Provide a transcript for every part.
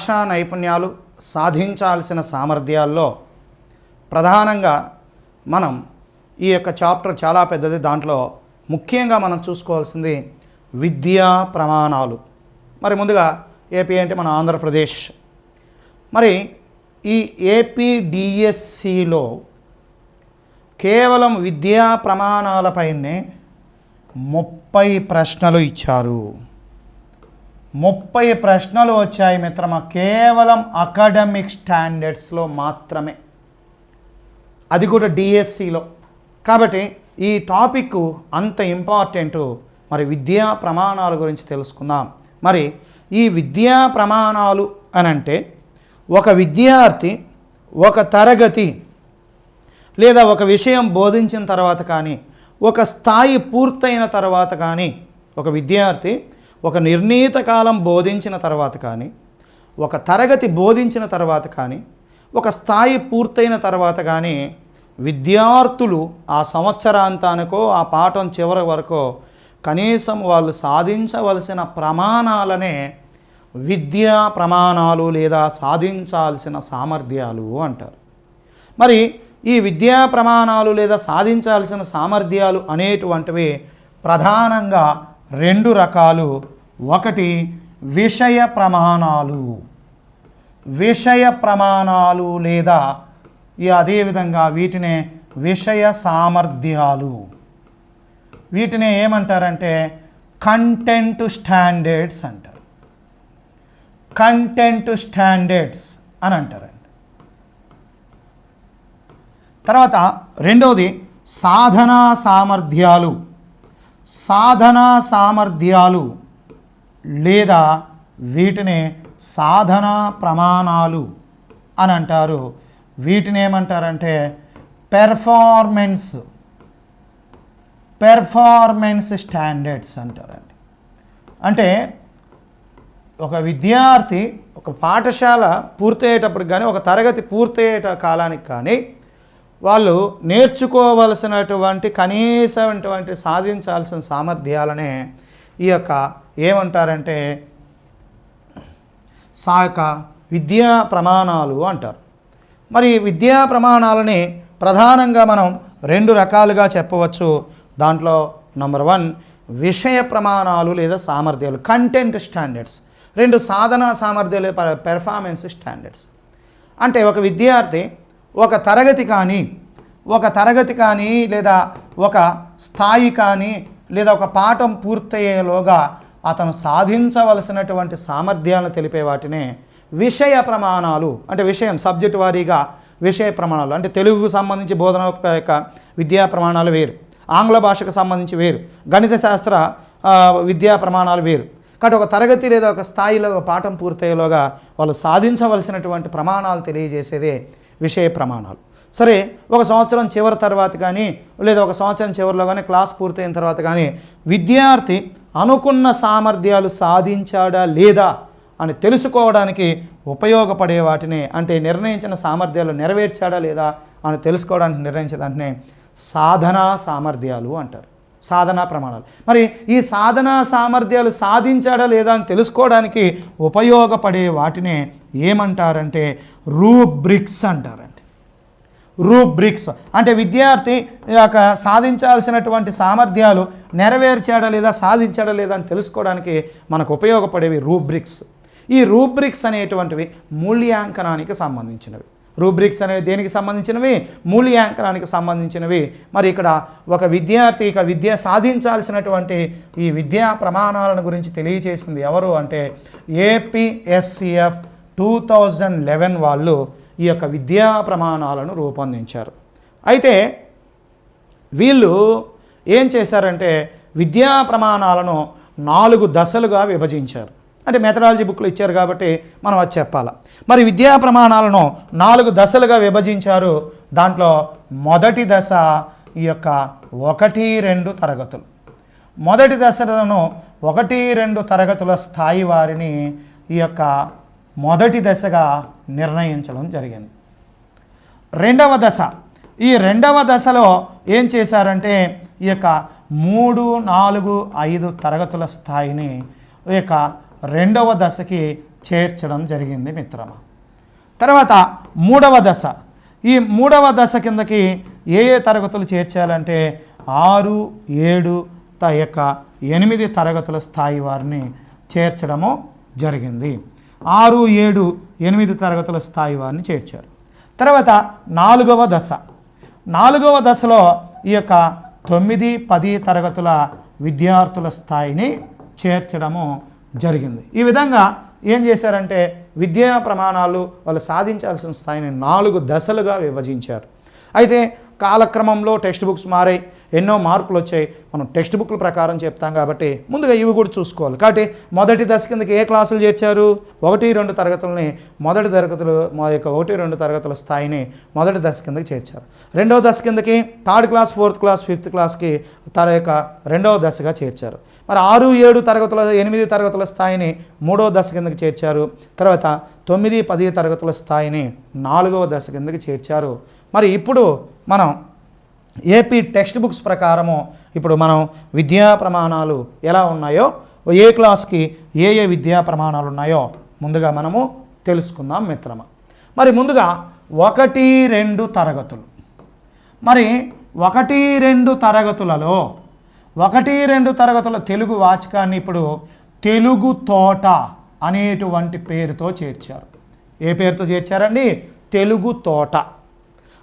భాషా నైపుణ్యాలు సాధించాల్సిన సామర్థ్యాల్లో ప్రధానంగా మనం ఈ యొక్క చాప్టర్ చాలా పెద్దది. దాంట్లో ముఖ్యంగా మనం చూసుకోవాల్సింది విద్యా ప్రమాణాలు. మరి ముందుగా ఏపీ అంటే మన ఆంధ్రప్రదేశ్. మరి ఈ ఏపీడిఎస్సిలో కేవలం విద్యా ప్రమాణాలపైనే ముప్పై ప్రశ్నలు ఇచ్చారు. ముప్పై ప్రశ్నలు వచ్చాయి మిత్రమా. కేవలం అకాడమిక్ స్టాండర్డ్స్లో మాత్రమే. అది కూడా డిఎస్సిలో. కాబట్టి ఈ టాపిక్ అంత ఇంపార్టెంట్ మరి విద్యా ప్రమాణాల గురించి తెలుసుకుందాం. మరి ఈ విద్యా ప్రమాణాలు అని అంటే ఒక విద్యార్థి ఒక తరగతి లేదా ఒక విషయం బోధించిన తర్వాత కానీ ఒక స్థాయి పూర్తయిన తర్వాత కానీ ఒక విద్యార్థి ఒక నిర్ణీత కాలం బోధించిన తర్వాత కానీ ఒక తరగతి బోధించిన తర్వాత కానీ ఒక స్థాయి పూర్తయిన తర్వాత కానీ విద్యార్థులు ఆ సంవత్సరాంతానికో ఆ పాఠం చివరి వరకు కనీసం వాళ్ళు సాధించవలసిన ప్రమాణాలనే విద్యా ప్రమాణాలు లేదా సాధించాల్సిన సామర్థ్యాలు అంటారు. మరి ఈ విద్యా ప్రమాణాలు లేదా సాధించాల్సిన సామర్థ్యాలు అనేటువంటివి ప్రధానంగా రెండు రకాలు. ఒకటి విషయ ప్రమాణాలు. విషయ ప్రమాణాలు లేదా అదేవిధంగా వీటినే విషయ సామర్థ్యాలు. వీటిని ఏమంటారంటే కంటెంట్ స్టాండర్డ్స్ అంటారు. కంటెంట్ స్టాండర్డ్స్ అని అంటారండి. తర్వాత రెండవది సాధనా సామర్థ్యాలు. సాధనా సామర్థ్యాలు లేదా వీటిని సాధనా ప్రమాణాలు అని అంటారు. వీటిని ఏమంటారంటే పెర్ఫార్మెన్స్. పెర్ఫార్మెన్స్ స్టాండర్డ్స్ అంటారండి. అంటే ఒక విద్యార్థి ఒక పాఠశాల పూర్తయ్యేటప్పటికి కానీ ఒక తరగతి పూర్తయ్యేట కాలానికి కానీ వాళ్ళు నేర్చుకోవలసినటువంటి కనీసమైనటువంటి సాధించాల్సిన సామర్థ్యాలనే ఈ యొక్క ఏమంటారంటే సాక విద్యా ప్రమాణాలు అంటారు. మరి విద్యా ప్రమాణాలని ప్రధానంగా మనం రెండు రకాలుగా చెప్పవచ్చు. దాంట్లో నంబర్ వన్ విషయ ప్రమాణాలు లేదా సామర్థ్యాలు కంటెంట్ స్టాండర్డ్స్. రెండు సాధన సామర్థ్యాలు పెర్ఫార్మెన్స్ స్టాండర్డ్స్. అంటే ఒక విద్యార్థి ఒక తరగతి కానీ ఒక తరగతి కానీ లేదా ఒక స్థాయి కానీ లేదా ఒక పాఠం పూర్తయ్యేలోగా అతను సాధించవలసినటువంటి సామర్థ్యాలను తెలిపే వాటినే విషయ ప్రమాణాలు అంటే విషయం సబ్జెక్ట్ వారీగా విషయ ప్రమాణాలు. అంటే తెలుగుకు సంబంధించి బోధన యొక్క విద్యా ప్రమాణాలు వేరు. ఆంగ్ల భాషకు సంబంధించి వేరు. గణిత శాస్త్ర విద్యా ప్రమాణాలు వేరు. కాబట్టి ఒక తరగతి లేదా ఒక స్థాయిలో ఒక పాఠం పూర్తయ్యేలోగా వాళ్ళు సాధించవలసినటువంటి ప్రమాణాలు తెలియజేసేదే విషయ ప్రమాణాలు. సరే ఒక సంవత్సరం చివరి తర్వాత కానీ లేదా ఒక సంవత్సరం చివరిలో కానీ క్లాస్ పూర్తయిన తర్వాత కానీ విద్యార్థి అనుకున్న సామర్థ్యాలు సాధించాడా లేదా అని తెలుసుకోవడానికి ఉపయోగపడే వాటిని అంటే నిర్ణయించిన సామర్థ్యాలు నెరవేర్చాడా లేదా అని తెలుసుకోవడానికి నిర్ణయించే దాంట్నే సాధనా సామర్థ్యాలు అంటారు. సాధనా ప్రమాణాలు. మరి ఈ సాధనా సామర్థ్యాలు సాధించాడా లేదా అని తెలుసుకోవడానికి ఉపయోగపడే వాటినే ఏమంటారంటే రూబ్రిక్స్ అంటారండి. రూబ్రిక్స్ అంటే విద్యార్థి యొక్క సాధించాల్సినటువంటి సామర్థ్యాలు నెరవేర్చాడా లేదా సాధించాడా లేదా అని తెలుసుకోవడానికి మనకు ఉపయోగపడేవి రూబ్రిక్స్. ఈ రూబ్రిక్స్ అనేటువంటివి మూల్యాంకనానికి సంబంధించినవి. రూబ్రిక్స్ అనేవి దేనికి సంబంధించినవి? మూల్యాంకనానికి సంబంధించినవి. మరి ఇక్కడ ఒక విద్యార్థి ఇక విద్య సాధించాల్సినటువంటి ఈ విద్యా ప్రమాణాలను గురించి తెలియజేసింది ఎవరు అంటే ఏపీఎస్సిఎఫ్ టూ థౌజండ్ లెవెన్ వాళ్ళు ఈ యొక్క విద్యా ప్రమాణాలను రూపొందించారు. అయితే వీళ్ళు ఏం చేశారంటే విద్యా ప్రమాణాలను నాలుగు దశలుగా విభజించారు. అంటే మెథడాలజీ బుక్లు ఇచ్చారు కాబట్టి మనం అది చెప్పాలి. మరి విద్యా ప్రమాణాలను నాలుగు దశలుగా విభజించారు. దాంట్లో మొదటి దశ ఈ యొక్క ఒకటి రెండు తరగతులు. మొదటి దశలను ఒకటి రెండు తరగతుల స్థాయి వారిని ఈ యొక్క మొదటి దశగా నిర్ణయించడం జరిగింది. రెండవ దశ. ఈ రెండవ దశలో ఏం చేశారంటే ఈ యొక్క మూడు నాలుగు ఐదు తరగతుల స్థాయిని ఈ యొక్క రెండవ దశకి చేర్చడం జరిగింది మిత్రమా. తర్వాత మూడవ దశ. ఈ మూడవ దశ కిందకి ఏ ఏ తరగతులు చేర్చాలంటే ఆరు ఏడు త యొక్క ఎనిమిది తరగతుల స్థాయి వారిని చేర్చడము జరిగింది. ఆరు ఏడు ఎనిమిది తరగతుల స్థాయి వారిని చేర్చారు. తర్వాత నాలుగవ దశ. నాలుగవ దశలో ఈ యొక్క తొమ్మిది పది తరగతుల విద్యార్థుల స్థాయిని చేర్చడము జరిగింది. ఈ విధంగా ఏం చేశారంటే విద్యా ప్రమాణాలు వాళ్ళు సాధించాల్సిన స్థాయిని నాలుగు దశలుగా విభజించారు. అయితే కాలక్రమంలో టెక్స్ట్ బుక్స్ మారాయి. ఎన్నో మార్పులు వచ్చాయి. మనం టెక్స్ట్ బుక్ల ప్రకారం చెప్తాం కాబట్టి ముందుగా ఇవి కూడా చూసుకోవాలి. కాబట్టి మొదటి దశ కిందకి ఏ క్లాసులు చేర్చారు? ఒకటి రెండు తరగతులని మొదటి తరగతులు మా యొక్క ఒకటి రెండు తరగతుల స్థాయిని మొదటి దశ కిందకి చేర్చారు. రెండవ దశ కిందకి third class fourth class fifth క్లాస్కి తన యొక్క రెండవ దశగా చేర్చారు. మరి ఆరు ఏడు తరగతుల ఎనిమిది తరగతుల స్థాయిని మూడవ దశ కిందకి చేర్చారు. తర్వాత తొమ్మిది పది తరగతుల స్థాయిని నాలుగవ దశ కిందకి చేర్చారు. మరి ఇప్పుడు మనం ఏపీ టెక్స్ట్ బుక్స్ ప్రకారము ఇప్పుడు మనం విద్యా ప్రమాణాలు ఎలా ఉన్నాయో ఏ క్లాస్కి ఏ ఏ విద్యా ప్రమాణాలు ఉన్నాయో ముందుగా మనము తెలుసుకుందాం మిత్రమా. మరి ముందుగా ఒకటి రెండు తరగతులు. మరి ఒకటి రెండు తరగతులలో ఒకటి రెండు తరగతుల తెలుగు వాచకాన్ని ఇప్పుడు తెలుగు తోట అనేటువంటి పేరుతో చేర్చారు. ఏ పేరుతో చేర్చారండి? తెలుగు తోట.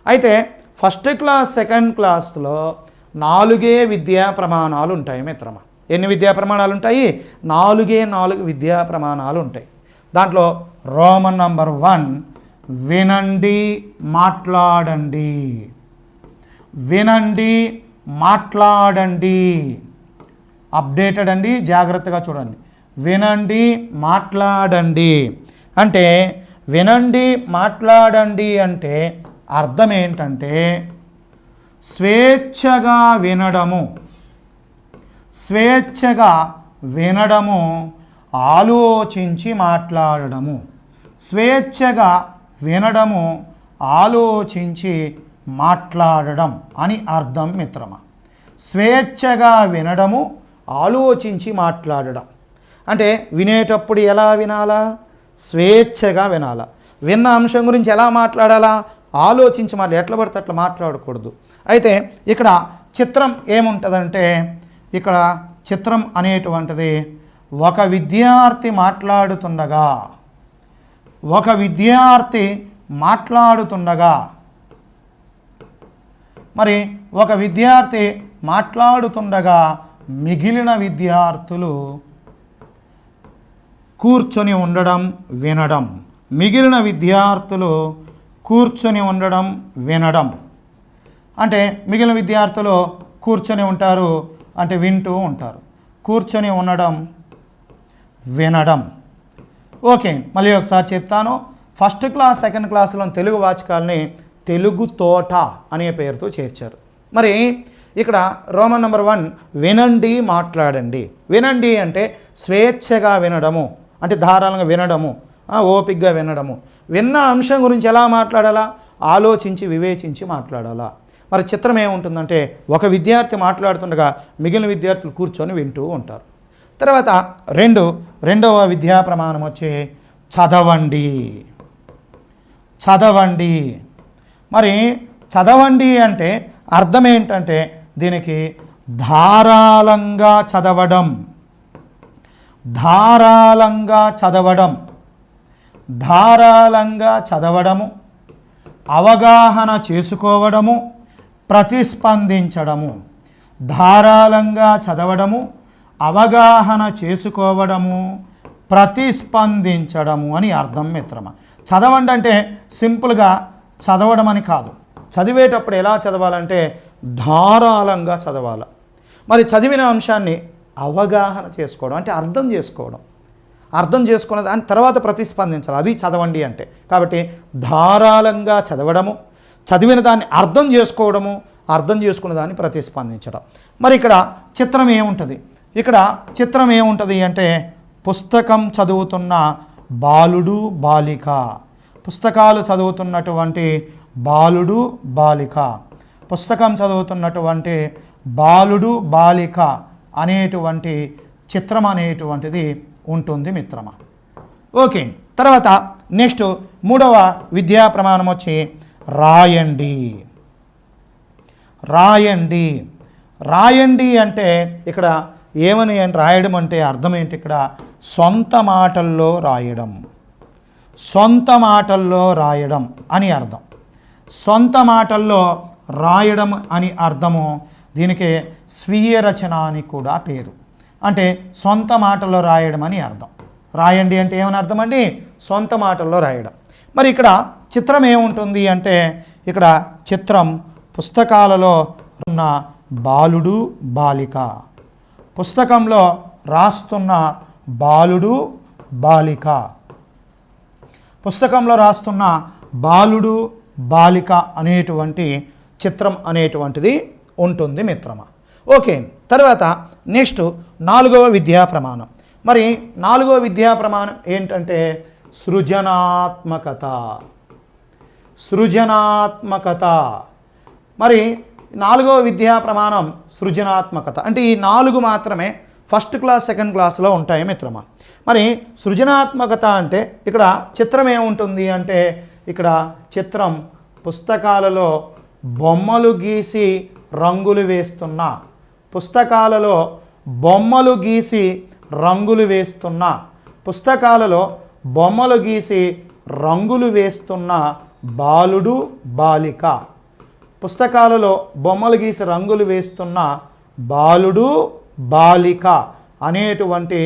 అయితే ఫస్ట్ క్లాస్ సెకండ్ క్లాస్లో నాలుగే విద్యా ప్రమాణాలు ఉంటాయి మిత్రమా. ఎన్ని విద్యా ప్రమాణాలు ఉంటాయి? నాలుగే నాలుగు విద్యా ప్రమాణాలు ఉంటాయి. దాంట్లో రోమన్ నంబర్ వన్ వినండి మాట్లాడండి. వినండి మాట్లాడండి. అప్డేటెడ్ అండి జాగ్రత్తగా చూడండి. వినండి మాట్లాడండి. అంటే వినండి మాట్లాడండి అంటే అర్థం ఏంటంటే స్వేచ్ఛగా వినడము. స్వేచ్ఛగా వినడము ఆలోచించి మాట్లాడడము. స్వేచ్ఛగా వినడము ఆలోచించి మాట్లాడడం అని అర్థం మిత్రమా? స్వేచ్ఛగా వినడము ఆలోచించి మాట్లాడడం. అంటే వినేటప్పుడు ఎలా వినాలా? స్వేచ్ఛగా వినాలా. విన్న అంశం గురించి ఎలా మాట్లాడాలా? ఆలోచించి మాట్లా ఎట్లా పడితే అట్లా మాట్లాడకూడదు. అయితే ఇక్కడ చిత్రం ఏముంటుందంటే ఇక్కడ చిత్రం అనేటువంటిది ఒక విద్యార్థి మాట్లాడుతుండగా ఒక విద్యార్థి మాట్లాడుతుండగా మరి ఒక విద్యార్థి మాట్లాడుతుండగా మిగిలిన విద్యార్థులు కూర్చొని ఉండడం వినడం. మిగిలిన విద్యార్థులు కూర్చొని ఉండడం వినడం. అంటే మిగిలిన విద్యార్థులు కూర్చొని ఉంటారు అంటే వింటూ ఉంటారు. కూర్చొని ఉండడం వినడం. ఓకే మళ్ళీ ఒకసారి చెప్తాను. ఫస్ట్ క్లాస్ సెకండ్ క్లాస్లో తెలుగు వాచకాలని తెలుగు తోట అనే పేరుతో చేర్చారు. మరి ఇక్కడ రోమన్ నెంబర్ వన్ వినండి మాట్లాడండి. వినండి అంటే స్వేచ్ఛగా వినడము అంటే ధారాళంగా వినడము ఓపిక్గా ఓపిగ్గా వినడము. విన్న అంశం గురించి ఎలా మాట్లాడాలా? ఆలోచించి వివేచించి మాట్లాడాలా? మరి చిత్రం ఏముంటుందంటే ఒక విద్యార్థి మాట్లాడుతుండగా మిగిలిన విద్యార్థులు కూర్చొని వింటూ ఉంటారు. తర్వాత రెండు రెండవ విద్యా ప్రమాణం వచ్చి చదవండి. చదవండి. మరి చదవండి అంటే అర్థం ఏంటంటే దీనికి ధారాళంగా చదవడం. ధారాళంగా చదవడం. ధారాళంగా చదవడము. అవగాహన చేసుకోవడము. ప్రతిస్పందించడము. ధారాళంగా చదవడము. అవగాహన చేసుకోవడము. ప్రతిస్పందించడము అని అర్థం మిత్రమా. చదవండి అంటే సింపుల్గా చదవడం అని కాదు. చదివేటప్పుడు ఎలా చదవాలంటే ధారాళంగా చదవాలి. మరి చదివిన అంశాన్ని అవగాహన చేసుకోవడం అంటే అర్థం చేసుకోవడం. అర్థం చేసుకున్న దాని తర్వాత ప్రతిస్పందించాలి. అది చదవండి అంటే. కాబట్టి ధారాళంగా చదవడము చదివిన దాన్ని అర్థం చేసుకోవడము అర్థం చేసుకున్న దాన్ని ప్రతిస్పందించడం. మరి ఇక్కడ చిత్రం ఏముంటుంది? ఇక్కడ చిత్రం ఏముంటుంది అంటే పుస్తకం చదువుతున్న బాలుడు బాలిక. పుస్తకాలు చదువుతున్నటువంటి బాలుడు బాలిక. పుస్తకం చదువుతున్నటువంటి బాలుడు బాలిక అనేటువంటి చిత్రం అనేటువంటిది ఉంటుంది మిత్రమా? ఓకే తర్వాత నెక్స్ట్ మూడవ విద్యా ప్రమాణం వచ్చి రాయండి. రాయండి. రాయండి అంటే ఇక్కడ ఏమని రాయడం అంటే అర్థం ఏంటి? ఇక్కడ సొంత మాటల్లో రాయడం. సొంత మాటల్లో రాయడం అని అర్థం. సొంత మాటల్లో రాయడం అని అర్థము దీనికి స్వీయ రచన అని కూడా పేరు. అంటే సొంత మాటల్లో రాయడం అని అర్థం. రాయండి అంటే ఏమని అర్థం అండి సొంత మాటల్లో రాయడం. మరి ఇక్కడ చిత్రం ఏముంటుంది అంటే ఇక్కడ చిత్రం పుస్తకాలలో ఉన్న బాలుడు బాలిక. పుస్తకంలో రాస్తున్న బాలుడు బాలిక. పుస్తకంలో రాస్తున్న బాలుడు బాలిక అనేటువంటి చిత్రం అనేటువంటిది ఉంటుంది మిత్రమా? ఓకే తర్వాత నెక్స్ట్ నాలుగవ విద్యా ప్రమాణం. మరి నాలుగవ విద్యా ప్రమాణం ఏంటంటే సృజనాత్మకత. సృజనాత్మకత. మరి నాలుగవ విద్యా ప్రమాణం సృజనాత్మకత. అంటే ఈ నాలుగు మాత్రమే ఫస్ట్ క్లాస్ సెకండ్ క్లాస్లో ఉంటాయి మిత్రమా? మరి సృజనాత్మకత అంటే ఇక్కడ చిత్రం ఏముంటుంది అంటే ఇక్కడ చిత్రం పుస్తకాలలో బొమ్మలు గీసి రంగులు వేస్తున్న పుస్తకాలలో బొమ్మలు గీసి రంగులు వేస్తున్న పుస్తకాలలో బొమ్మలు గీసి రంగులు వేస్తున్న బాలుడు బాలిక. పుస్తకాలలో బొమ్మలు గీసి రంగులు వేస్తున్న బాలుడు బాలిక అనేటువంటి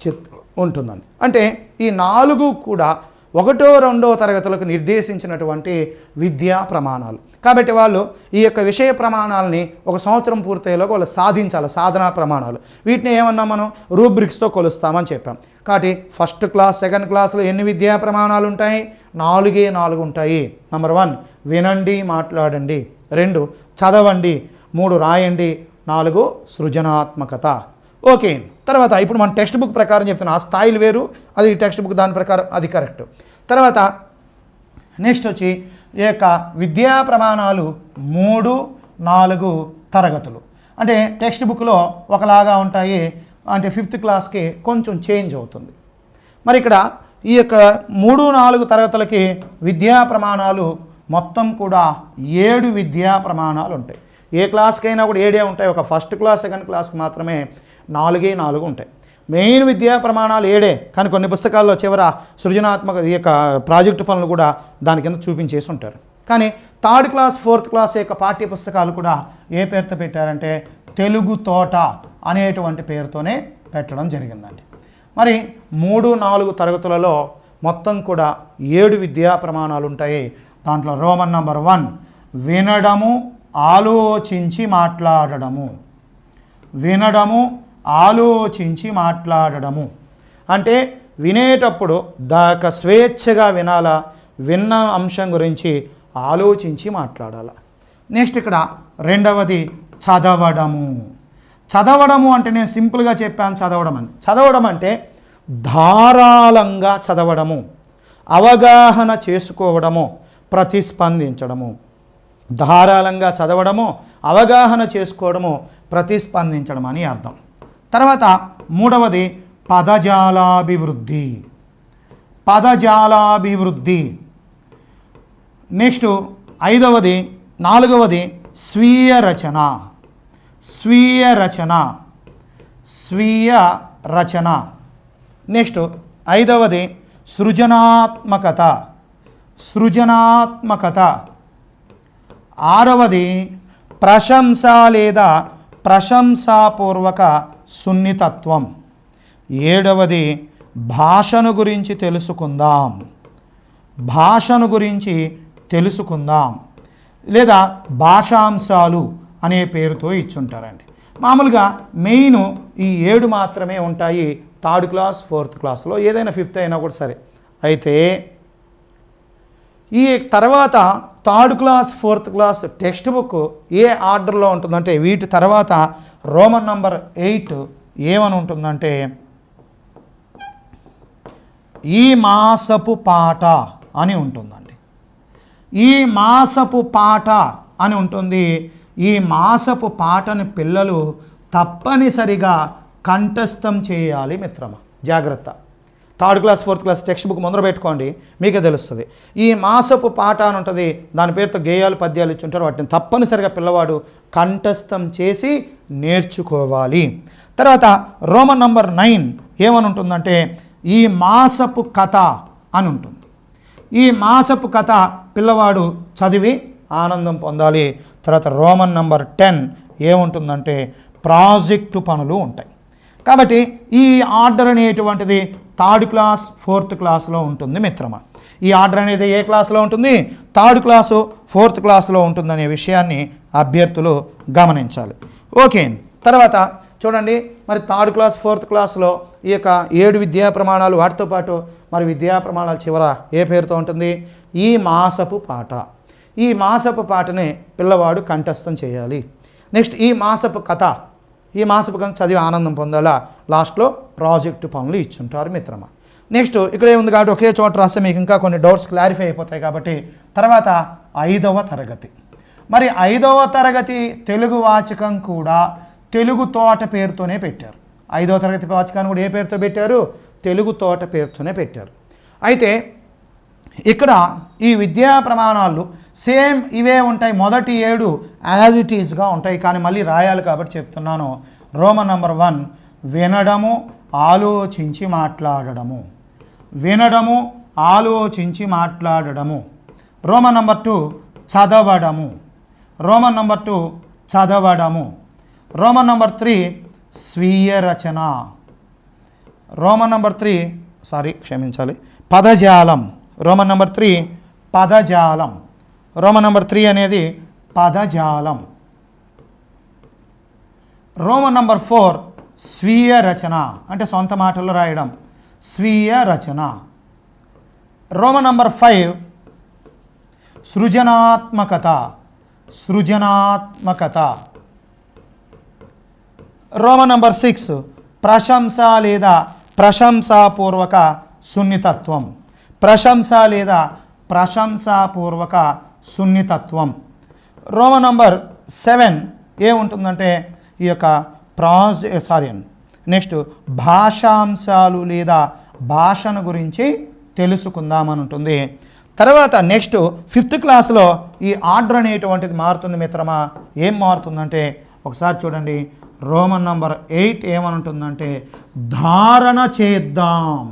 చిత్ ఉంటుందని అంటే ఈ నాలుగు కూడా ఒకటో రెండో తరగతులకు నిర్దేశించినటువంటి విద్యా ప్రమాణాలు. కాబట్టి వాళ్ళు ఈ యొక్క విషయ ప్రమాణాలని ఒక సంవత్సరం పూర్తయ్యేలోకి వాళ్ళు సాధించాలి సాధనా ప్రమాణాలు. వీటిని ఏమన్నా మనం? రూబ్రిక్స్తో కొలుస్తామని చెప్పాం. కాబట్టి ఫస్ట్ క్లాస్ సెకండ్ క్లాస్లో ఎన్ని విద్యా ప్రమాణాలు ఉంటాయి? నాలుగే నాలుగు ఉంటాయి. నంబర్ వన్ వినండి మాట్లాడండి. రెండు చదవండి. మూడు రాయండి. నాలుగు సృజనాత్మకత. ఓకే. తర్వాత ఇప్పుడు మనం టెక్స్ట్ బుక్ ప్రకారం చెప్తున్నా ఆ స్థాయిలు వేరు అది టెక్స్ట్ బుక్ దాని ప్రకారం అది కరెక్ట్. తర్వాత నెక్స్ట్ వచ్చి ఈ యొక్క విద్యా ప్రమాణాలు మూడు నాలుగు తరగతులు. అంటే టెక్స్ట్ బుక్లో ఒకలాగా ఉంటాయి అంటే ఫిఫ్త్ క్లాస్కి కొంచెం చేంజ్ అవుతుంది. మరి ఇక్కడ ఈ యొక్క మూడు నాలుగు తరగతులకి విద్యా ప్రమాణాలు మొత్తం కూడా ఏడు విద్యా ప్రమాణాలు ఉంటాయి. ఏ క్లాస్కైనా కూడా ఏడే ఉంటాయి. ఒక ఫస్ట్ క్లాస్ సెకండ్ క్లాస్కి మాత్రమే నాలుగే నాలుగు ఉంటాయి. మెయిన్ విద్యా ప్రమాణాలు ఏడే. కానీ కొన్ని పుస్తకాల్లో చివర సృజనాత్మక ఈ యొక్క ప్రాజెక్టు పనులు కూడా దాని కింద చూపించేసి ఉంటారు. కానీ థర్డ్ క్లాస్ ఫోర్త్ క్లాస్ యొక్క పాఠ్య పుస్తకాలు కూడా ఏ పేరుతో పెట్టారంటే తెలుగు తోట అనేటువంటి పేరుతోనే పెట్టడం జరిగిందండి. మరి మూడు నాలుగు తరగతులలో మొత్తం కూడా ఏడు విద్యా ప్రమాణాలు ఉంటాయి. దాంట్లో రోమన్ నంబర్ వన్ వినడము ఆలోచించి మాట్లాడడము. వినడము ఆలోచించి మాట్లాడడము. అంటే వినేటప్పుడు దాక స్వేచ్ఛగా వినాలా విన్న అంశం గురించి ఆలోచించి మాట్లాడాల. నెక్స్ట్ ఇక్కడ రెండవది చదవడము. చదవడము అంటే నేను సింపుల్గా చెప్పాను చదవడం అని. చదవడం అంటే ధారాళంగా చదవడము అవగాహన చేసుకోవడము ప్రతిస్పందించడము. ధారాళంగా చదవడము అవగాహన చేసుకోవడము ప్రతిస్పందించడం అని అర్థం. తర్వాత మూడవది పదజాలాభివృద్ధి. పదజాలాభివృద్ధి. నెక్స్ట్ ఐదవది నాలుగవది స్వీయ రచన స్వీయ రచన స్వీయ రచన నెక్స్ట్ ఐదవది సృజనాత్మకత. సృజనాత్మకత. ఆరవది ప్రశంస లేదా ప్రశంసాపూర్వక సున్నితత్వం. ఏడవది భాషను గురించి తెలుసుకుందాం. భాషను గురించి తెలుసుకుందాం. లేదా భాషాంశాలు అనే పేరుతో ఇచ్చుంటారండి. మామూలుగా మెయిన్ ఈ ఏడు మాత్రమే ఉంటాయి థర్డ్ క్లాస్ ఫోర్త్ క్లాస్లో. ఏదైనా ఫిఫ్త్ అయినా కూడా సరే. అయితే ఈ తర్వాత third class fourth class text book ఏ ఆర్డర్లో ఉంటుందంటే వీటి తర్వాత రోమన్ నంబర్ ఎయిట్ ఏమని ఉంటుందంటే ఈ మాసపు పాట అని ఉంటుందండి. ఈ మాసపు పాట అని ఉంటుంది. ఈ మాసపు పాటని పిల్లలు తప్పనిసరిగా కంఠస్థం చేయాలి మిత్రమా. జాగ్రత్త. Third class fourth class text book ముందర పెట్టుకోండి మీకే తెలుస్తుంది. ఈ మాసపు పాట అని ఉంటుంది దాని పేరుతో గేయాలు పద్యాలు ఇచ్చి ఉంటారు వాటిని తప్పనిసరిగా పిల్లవాడు కంఠస్థం చేసి నేర్చుకోవాలి. తర్వాత రోమన్ నంబర్ నైన్ ఏమని ఉంటుందంటే ఈ మాసపు కథ అని ఉంటుంది. ఈ మాసపు కథ పిల్లవాడు చదివి ఆనందం పొందాలి. తర్వాత రోమన్ నంబర్ టెన్ ఏముంటుందంటే ప్రాజెక్టు పనులు ఉంటాయి. కాబట్టి ఈ ఆర్డర్ అనేటువంటిది థర్డ్ క్లాస్ ఫోర్త్ క్లాస్లో ఉంటుంది మిత్రమా. ఈ ఆర్డర్ అనేది ఏ క్లాస్లో ఉంటుంది? థర్డ్ క్లాసు ఫోర్త్ క్లాస్లో ఉంటుందనే విషయాన్ని అభ్యర్థులు గమనించాలి. ఓకే తర్వాత చూడండి మరి థర్డ్ క్లాస్ ఫోర్త్ క్లాస్లో ఈ యొక్క ఏడు విద్యా ప్రమాణాలు వాటితో పాటు మరి విద్యా ప్రమాణాల చివర ఏ పేరుతో ఉంటుంది? ఈ మాసపు పాట. ఈ మాసపు పాటని పిల్లవాడు కంఠస్థం చేయాలి. నెక్స్ట్ ఈ మాసపు కథ. ఈ మాసపుకం చదివి ఆనందం పొందాలా? లాస్ట్లో ప్రాజెక్టు పనులు ఇచ్చుంటారు మిత్రమా. నెక్స్ట్ ఇక్కడ ఏముంది కాబట్టి ఒకే చోట రాస్తే మీకు ఇంకా కొన్ని డౌట్స్ క్లారిఫై అయిపోతాయి కాబట్టి తర్వాత ఐదవ తరగతి. మరి ఐదవ తరగతి తెలుగు వాచకం కూడా తెలుగు తోట పేరుతోనే పెట్టారు. ఐదవ తరగతి వాచకాన్ని కూడా ఏ పేరుతో పెట్టారు? తెలుగు తోట పేరుతోనే పెట్టారు. అయితే ఇక్కడ ఈ విద్యా ప్రమాణాలు సేమ్ ఇవే ఉంటాయి. మొదటి ఏడు యాజ్ ఇట్ ఈస్గా ఉంటాయి. కానీ మళ్ళీ రాయాలి కాబట్టి చెప్తున్నాను. రోమన్ నంబర్ వన్ వినడము ఆలోచించి మాట్లాడడము. వినడము ఆలోచించి మాట్లాడడము. రోమన్ నంబర్ టూ చదవడము. రోమన్ నంబర్ టూ చదవడము. రోమన్ నంబర్ త్రీ స్వీయ రచన. రోమన్ నంబర్ త్రీ సారీ క్షమించాలి. పదజాలం. రోమన్ నెంబర్ త్రీ పదజాలం. రోమన్ నంబర్ త్రీ అనేది పదజాలం. రోమన్ నంబర్ ఫోర్ స్వీయ రచన. అంటే సొంత మాటల్లో రాయడం. స్వీయ రచన. రోమన్ నంబర్ ఫైవ్ సృజనాత్మకత. సృజనాత్మకత. రోమన్ నంబర్ సిక్స్ ప్రశంస లేదా ప్రశంసాపూర్వక సున్నితత్వం. ప్రశంస లేదా ప్రశంసాపూర్వక సున్నితత్వం. రోమన్ నంబర్ సెవెన్ ఏముంటుందంటే ఈ యొక్క ప్రాజ్ సారీ నెక్స్ట్ భాషాంశాలు లేదా భాషను గురించి తెలుసుకుందామని ఉంటుంది. తర్వాత నెక్స్ట్ ఫిఫ్త్ క్లాస్లో ఈ ఆర్డర్ అనేటువంటిది మారుతుంది మిత్రమా? ఏం మారుతుందంటే ఒకసారి చూడండి. రోమన్ నంబర్ ఎయిట్ ఏమని ఉంటుందంటే ధారణ చేద్దాం.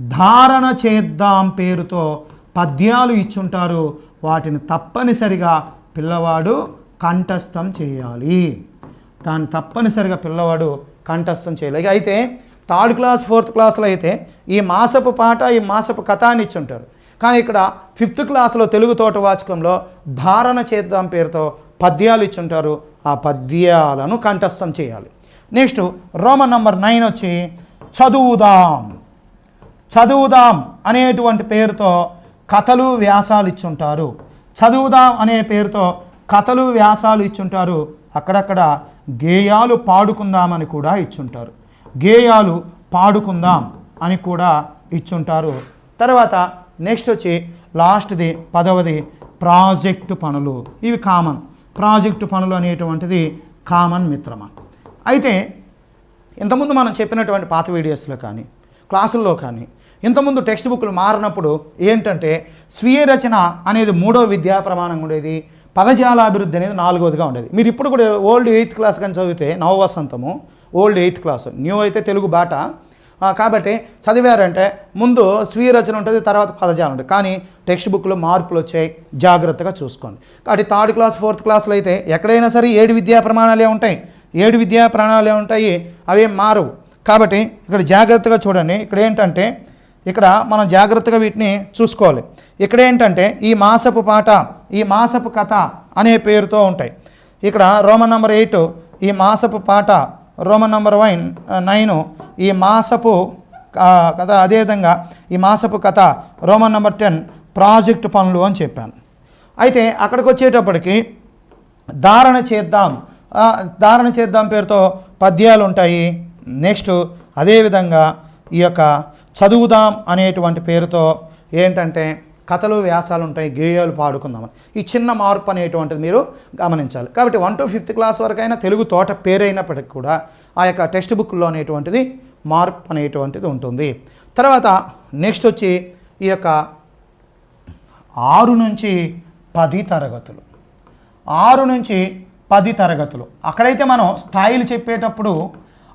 ధారణ చేద్దాం పేరుతో పద్యాలు ఇచ్చుంటారు. వాటిని తప్పనిసరిగా పిల్లవాడు కంఠస్థం చేయాలి. దాన్ని తప్పనిసరిగా పిల్లవాడు కంఠస్థం చేయాలి. అయితే థర్డ్ క్లాస్ ఫోర్త్ క్లాస్లో అయితే ఈ మాసపు పాట ఈ మాసపు కథ అని ఇచ్చుంటారు. కానీ ఇక్కడ ఫిఫ్త్ క్లాస్లో తెలుగు తోట వాచకంలో ధారణ చేద్దాం పేరుతో పద్యాలు ఇచ్చుంటారు. ఆ పద్యాలను కంఠస్థం చేయాలి. నెక్స్ట్ రోమన్ నంబర్ నైన్ వచ్చి చదువుదాం. చదువుదాం అనేటువంటి పేరుతో కథలు వ్యాసాలు ఇచ్చుంటారు. చదువుదాం అనే పేరుతో కథలు వ్యాసాలు ఇచ్చుంటారు. అక్కడక్కడ గేయాలు పాడుకుందామని కూడా ఇచ్చుంటారు. గేయాలు పాడుకుందాం అని కూడా ఇచ్చుంటారు. తర్వాత నెక్స్ట్ వచ్చి లాస్ట్ది పదవది ప్రాజెక్టు పనులు. ఇవి కామన్. ప్రాజెక్టు పనులు అనేటువంటిది కామన్ మిత్రమా. అయితే ఇంతకుముందు మనం చెప్పినటువంటి పాత వీడియోస్లో కానీ క్లాసుల్లో కానీ ఇంతకుముందు టెక్స్ట్ బుక్లు మారినప్పుడు ఏంటంటే స్వీయ రచన అనేది మూడో విద్యా ప్రమాణంగా ఉండేది పదజాల అభివృద్ధి అనేది నాలుగోదిగా ఉండేది. మీరు ఇప్పుడు కూడా ఓల్డ్ ఎయిత్ క్లాస్ కానీ చదివితే Navavasanthamu old eighth class new అయితే తెలుగు బాట. కాబట్టి చదివారంటే ముందు స్వీయ రచన ఉంటుంది తర్వాత పదజాలం ఉంటుంది. కానీ టెక్స్ట్ బుక్లో మార్పులు వచ్చాయి జాగ్రత్తగా చూసుకోండి. కాబట్టి థర్డ్ క్లాస్ ఫోర్త్ క్లాస్లో అయితే ఎక్కడైనా సరే ఏడు విద్యా ప్రమాణాలే ఉంటాయి. ఏడు విద్యా ప్రమాణాలే ఉంటాయి అవేం మారవు. కాబట్టి ఇక్కడ జాగ్రత్తగా చూడండి. ఇక్కడ ఏంటంటే ఇక్కడ మనం జాగ్రత్తగా వీటిని చూసుకోవాలి. ఇక్కడ ఏంటంటే ఈ మాసపు పాట ఈ మాసపు కథ అనే పేరుతో ఉంటాయి. ఇక్కడ రోమన్ నంబర్ ఎయిట్ ఈ మాసపు పాట రోమన్ నంబర్ వైన్ నైన్ ఈ మాసపు కథ అదేవిధంగా ఈ మాసపు కథ రోమన్ నంబర్ టెన్ ప్రాజెక్టు పనులు అని చెప్పాను. అయితే అక్కడికి వచ్చేటప్పటికి ధారణ చేద్దాం ధారణ చేద్దాం పేరుతో పద్యాలు ఉంటాయి. నెక్స్ట్ అదేవిధంగా ఈ యొక్క చదువుదాం అనేటువంటి పేరుతో ఏంటంటే కథలు వ్యాసాలు ఉంటాయి గేయాలు పాడుకుందామని. ఈ చిన్న మార్పు అనేటువంటిది మీరు గమనించాలి. కాబట్టి వన్ టు ఫిఫ్త్ క్లాస్ వరకైనా తెలుగు తోట పేరైనప్పటికీ కూడా ఆ యొక్క టెక్స్ట్ బుక్లో అనేటువంటిది మార్పు అనేటువంటిది ఉంటుంది. తర్వాత నెక్స్ట్ వచ్చి ఈ యొక్క ఆరు నుంచి పది తరగతులు. ఆరు నుంచి పది తరగతులు. అక్కడైతే మనం స్థాయిలు చెప్పేటప్పుడు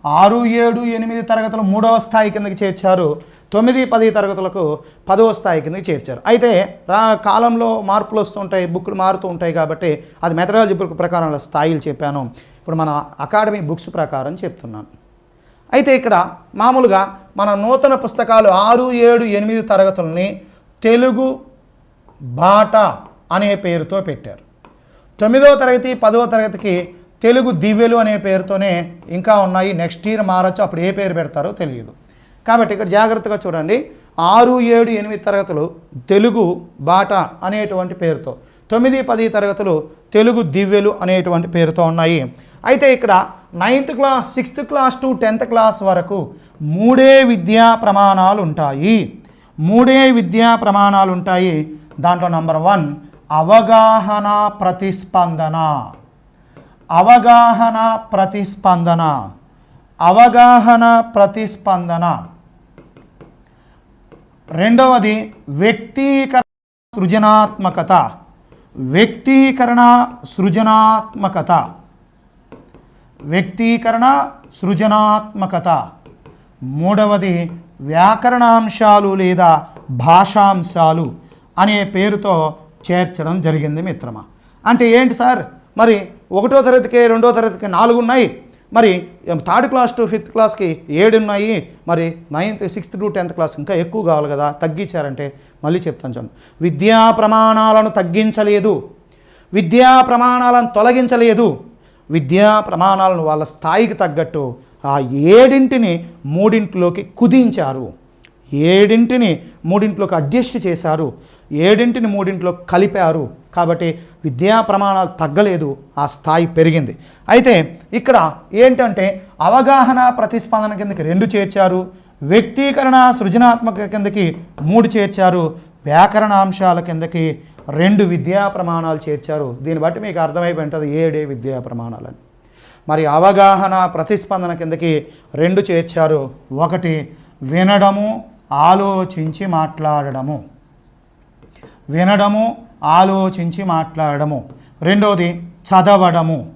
ఆరు ఏడు ఎనిమిది తరగతులు మూడవ స్థాయి కిందకి చేర్చారు. తొమ్మిది పది తరగతులకు పదవ స్థాయి కిందకి చేర్చారు. అయితే రా కాలంలో మార్పులు వస్తుంటాయి బుక్లు మారుతూ ఉంటాయి కాబట్టి అది మెథడాలజీ బుక్ ప్రకారం స్థాయిలు చెప్పాను. ఇప్పుడు మన అకాడమీ బుక్స్ ప్రకారం చెప్తున్నాను. అయితే ఇక్కడ మామూలుగా మన నూతన పుస్తకాలు ఆరు ఏడు ఎనిమిది తరగతులని తెలుగు బాట అనే పేరుతో పెట్టారు. తొమ్మిదవ తరగతి పదవ తరగతికి తెలుగు దివ్యలు అనే పేరుతోనే ఇంకా ఉన్నాయి. నెక్స్ట్ ఇయర్ మారచ్చు. అప్పుడు ఏ పేరు పెడతారో తెలియదు. కాబట్టి ఇక్కడ జాగ్రత్తగా చూడండి. ఆరు ఏడు ఎనిమిది తరగతులు తెలుగు బాట అనేటువంటి పేరుతో తొమ్మిది పది తరగతులు తెలుగు దివ్యలు అనేటువంటి పేరుతో ఉన్నాయి. అయితే ఇక్కడ ninth class sixth class to tenth class వరకు మూడే విద్యా ప్రమాణాలు ఉంటాయి. మూడే విద్యా ప్రమాణాలు ఉంటాయి. దాంట్లో నంబర్ వన్ అవగాహన ప్రతిస్పందన. అవగాహన ప్రతిస్పందన. అవగాహన ప్రతిస్పందన. రెండవది వ్యక్తీకరణ సృజనాత్మకత. వ్యక్తీకరణ సృజనాత్మకత. వ్యక్తీకరణ సృజనాత్మకత. మూడవది వ్యాకరణాంశాలు లేదా భాషాంశాలు అనే పేరుతో చేర్చడం జరిగింది మిత్రమా. అంటే ఏంటి సార్? మరి ఒకటో తరగతికి రెండో తరగతికి నాలుగు ఉన్నాయి. మరి థర్డ్ క్లాస్ టు ఫిఫ్త్ క్లాస్కి ఏడు ఉన్నాయి. మరి ninth sixth to tenth class ఇంకా ఎక్కువ కావాలి కదా తగ్గించారంటే మళ్ళీ చెప్తాను చూడండి. విద్యా ప్రమాణాలను తగ్గించలేదు. విద్యా ప్రమాణాలను తొలగించలేదు. విద్యా ప్రమాణాలను వాళ్ళ స్థాయికి తగ్గట్టు ఆ ఏడింటిని మూడింటిలోకి కుదించారు. ఏడింటిని మూడింటిలోకి అడ్జస్ట్ చేశారు. ఏడింటిని మూడింటిలో కలిపారు. కాబట్టి విద్యా ప్రమాణాలు తగ్గలేదు. ఆ స్థాయి పెరిగింది. అయితే ఇక్కడ ఏంటంటే అవగాహన ప్రతిస్పందన కిందకి రెండు చేర్చారు. వ్యక్తీకరణ సృజనాత్మక కిందకి మూడు చేర్చారు. వ్యాకరణాంశాల కిందకి రెండు విద్యా ప్రమాణాలు చేర్చారు. దీన్ని బట్టి మీకు అర్థమైపోయి ఉంటుంది ఏడే విద్యా ప్రమాణాలని. మరి అవగాహన ప్రతిస్పందన కిందకి రెండు చేర్చారు. ఒకటి వినడము ఆలోచించి మాట్లాడడము. వినడము ఆలోచించి మాట్లాడడము రెండవది చదవడము.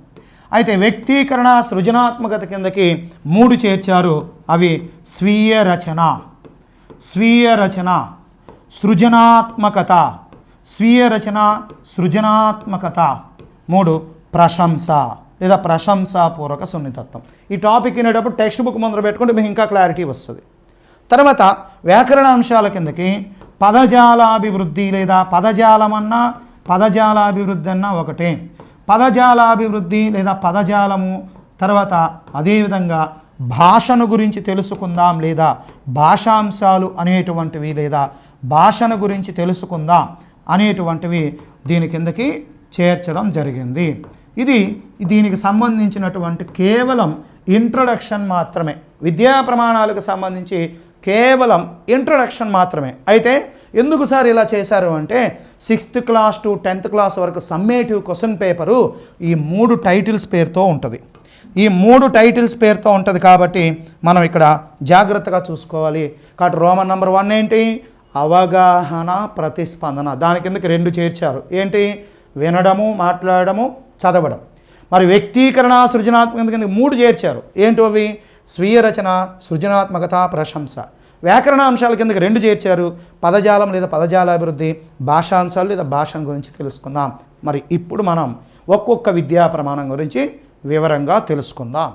అయితే వ్యక్తీకరణ సృజనాత్మకత కిందకి మూడు చేర్చారు. అవి స్వీయ రచన. స్వీయ రచన. సృజనాత్మకత. స్వీయ రచన సృజనాత్మకత. మూడు ప్రశంస లేదా ప్రశంసాపూర్వక సున్నితత్వం. ఈ టాపిక్ వినేటప్పుడు టెక్స్ట్ బుక్ ముందర పెట్టుకుంటే మీకు ఇంకా క్లారిటీ వస్తుంది. తర్వాత వ్యాకరణ అంశాల కిందకి పదజాలాభివృద్ధి లేదా పదజాలమన్నా పదజాలాభివృద్ధి అన్నా ఒకటే. పదజాలాభివృద్ధి లేదా పదజాలము తర్వాత అదేవిధంగా భాషను గురించి తెలుసుకుందాం లేదా భాషాంశాలు అనేటువంటివి లేదా భాషను గురించి తెలుసుకుందాం అనేటువంటివి దీని కిందకి చేర్చడం జరిగింది. ఇది దీనికి సంబంధించినటువంటి కేవలం ఇంట్రొడక్షన్ మాత్రమే. విద్యా ప్రమాణాలకు సంబంధించి కేవలం ఇంట్రొడక్షన్ మాత్రమే. అయితే ఎందుకు సార్ ఇలా చేశారు అంటే sixth class to tenth class వరకు సమ్మేటివ్ క్వశ్చన్ పేపరు ఈ మూడు టైటిల్స్ పేరుతో ఉంటుంది. ఈ మూడు టైటిల్స్ పేరుతో ఉంటుంది కాబట్టి మనం ఇక్కడ జాగ్రత్తగా చూసుకోవాలి. కాబట్టి రోమన్ నెంబర్ వన్ ఏంటి? అవగాహన ప్రతిస్పందన. దాని కిందకి రెండు చేర్చారు? ఏంటి? వినడము మాట్లాడడము చదవడం. మరి వ్యక్తీకరణ సృజనాత్మక కింద మూడు చేర్చారు. ఏంటి అవి? స్వీయ రచన సృజనాత్మకత ప్రశంస. వ్యాకరణ అంశాల కిందకి రెండు చేర్చారు. పదజాలం లేదా పదజాలాభివృద్ధి భాషాంశాలు లేదా భాష గురించి తెలుసుకుందాం. మరి ఇప్పుడు మనం ఒక్కొక్క విద్యా ప్రమాణం గురించి వివరంగా తెలుసుకుందాం.